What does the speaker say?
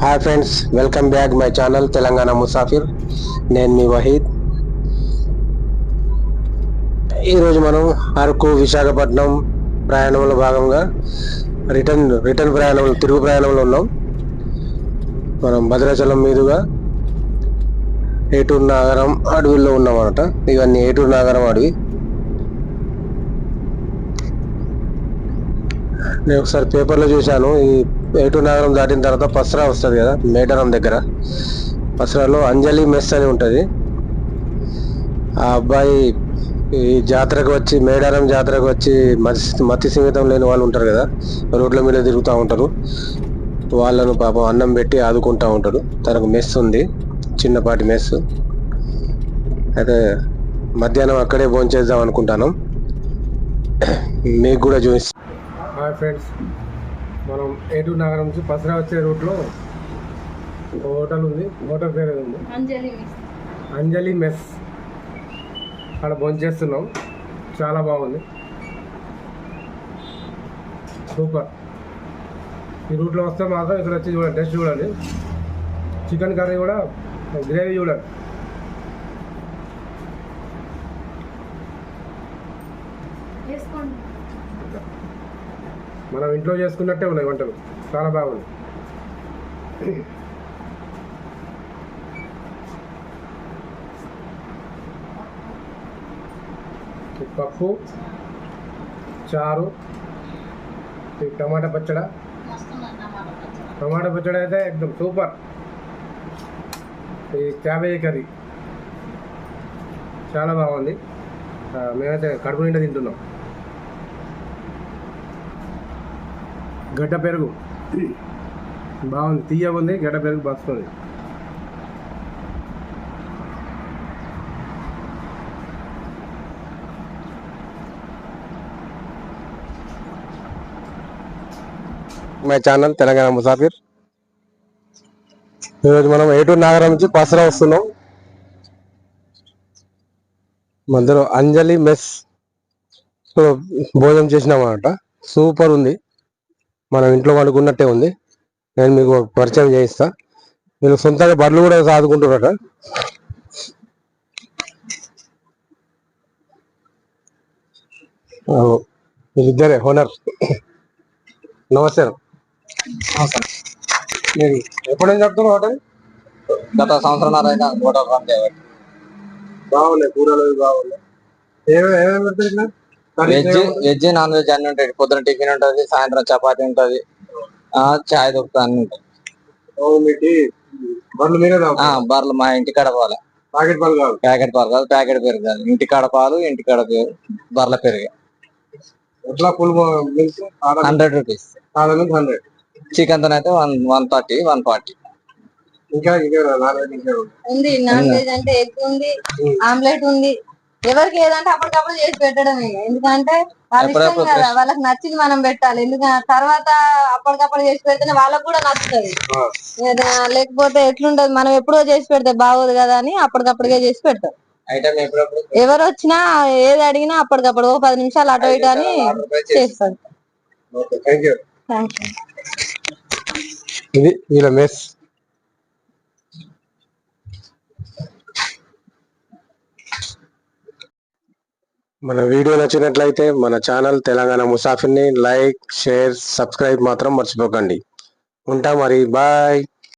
Hi friends welcome back my channel Telangana Musafir నేను మీ వహీద్ ఈరోజు మనం అరకు విశాఖపట్నం ప్రయాణంలో భాగంగా రిటర్న్ రిటర్న్ ప్రయాణంలో తిరుగు ప్రయాణంలో ఉన్నాం. మనం భద్రాచలం మీదుగా ఏటూరు నాగరం అడవిలో ఉన్నాం అనమాట ఇవన్నీ ఏటూరు నాగరం అడవి. నేను ఒకసారి పేపర్లో చూశాను ఈ ఏటూ నగరం దాటిన తర్వాత పసరా వస్తుంది కదా మేడారం దగ్గర. పసరాలో అంజలి మెస్ అని ఉంటుంది. ఆ అబ్బాయి ఈ జాతరకు వచ్చి మేడారం జాతరకు వచ్చి మతి మతి సీమితం లేని వాళ్ళు ఉంటారు కదా రోడ్ల మీద తిరుగుతూ ఉంటారు. వాళ్ళను పాపం అన్నం పెట్టి ఆదుకుంటూ ఉంటారు. తనకు మెస్ ఉంది చిన్నపాటి మెస్. అయితే మధ్యాహ్నం అక్కడే భోంచేద్దాం అనుకుంటాను. మీకు కూడా చూపిస్తాను హాయ్ ఫ్రెండ్స్. మనం ఏటూరు నగరం నుంచి పసరా వచ్చే రూట్లో ఒక హోటల్ ఉంది. హోటల్ పేరు ఉంది. అంజలి మిస్. అంజలి మెస్. అక్కడ భోంచేస్తున్నాం చాలా బాగుంది. సూపర్. ఈ రూట్లో వస్తే మాత్రం ఇక్కడ వచ్చి చూడండి టెస్ట్ చూడండి. చికెన్ కర్రీ కూడా గ్రేవీ చూడండి. మనం ఇంట్లో చేసుకున్నట్టే ఉన్నాయి వంటలు. చాలా బాగుంది. పప్పు చారు ఈ టమాటా పచ్చడ. టమాటా పచ్చడి అయితే ఎక్దమ్ సూపర్. ఈ క్యాబేజీ కర్రీ. చాలా బాగుంది. మేమైతే కడుపు నిండా తింటున్నాం. గడ్డ పెరుగు. బాగుంది. తీయగా ఉంది గడ్డ పెరుగు బస్తుంది మై ఛానల్ తెలంగాణ ముసాఫిర్. ఈరోజు మనం ఏటూరు నాగరం నుంచి పసరా వస్తున్నాం. మధ్యలో అంజలి మెస్ భోజనం చేసినాం సూపర్ ఉంది. మనం ఇంట్లో వండుకున్నట్టే ఉంది. నేను మీకు పరిచయం చేయిస్తా. వీళ్ళు సొంతంగా బర్రెలు కూడా సాదుకుంటున్నారట. వీళ్ళిద్దరే హోనర్ నమస్తే. మీరు ఎప్పటి నుంచి చెప్తున్నారు హోటల్? గత సంవత్సరం హోటల్ రన్ చేయబట్టి. బాగున్నాయి కూరలు బాగున్నాయి. ఏమేమి పెడతారు వెజ్ వెజ్ నాన్ వెజ్ అన్ని ఉంటాయి. పొద్దున టిఫిన్ ఉంటది సాయంత్రం చపాతి ఉంటది. ఆ చాయ్ దొరుకుతుంది అన్ని. ఉంటాయి బర్రెలు మీరే ఆ బర్రెలు మా ఇంటికాడ పాలు పాకెట్ పాలు కాదు. ప్యాకెట్ పాలు కాదు ప్యాకెట్ పెరుగు కాదు. ఇంటికాడ పాలు ఇంటికాడ పెరుగు బర్రెల పెరుగు. ఎట్లా ఫుల్ హండ్రెడ్ రూపీస్. హండ్రెడ్. చికెన్తో అయితే one one thirty one forty. ఇంకా ఇంకా. ఉంది నాన్ వెజ్ అంటే ఎగ్ ఉంది ఆమ్లెట్ ఉంది. ఎవరికి ఏదంటే అప్పటికప్పుడు చేసి పెట్టడం ఇక. ఎందుకంటే వాళ్ళ ఇష్టం కదా. వాళ్ళకి నచ్చింది మనం పెట్టాలి. ఎందుకంటే తర్వాత అప్పటికప్పుడు చేసి పెడితేనే వాళ్ళకి కూడా నచ్చుతుంది. లేకపోతే ఎట్లుంటది? మనం ఎప్పుడో చేసి పెడితే బాగోదు కదా అని అప్పటికప్పుడుగా చేసి పెడతాం. ఎవరు వచ్చినా ఏది అడిగినా అప్పటికప్పుడు ఓ పది నిమిషాలు అటు ఇటు అని చేస్తాం. ఇది వీళ్ళ మెస్. మన వీడియో నచ్చినట్లయితే మన ఛానల్ తెలంగాణ ముసాఫిర్ని లైక్ షేర్ సబ్స్క్రైబ్ మాత్రం మర్చిపోకండి. ఉంటా మరి బాయ్.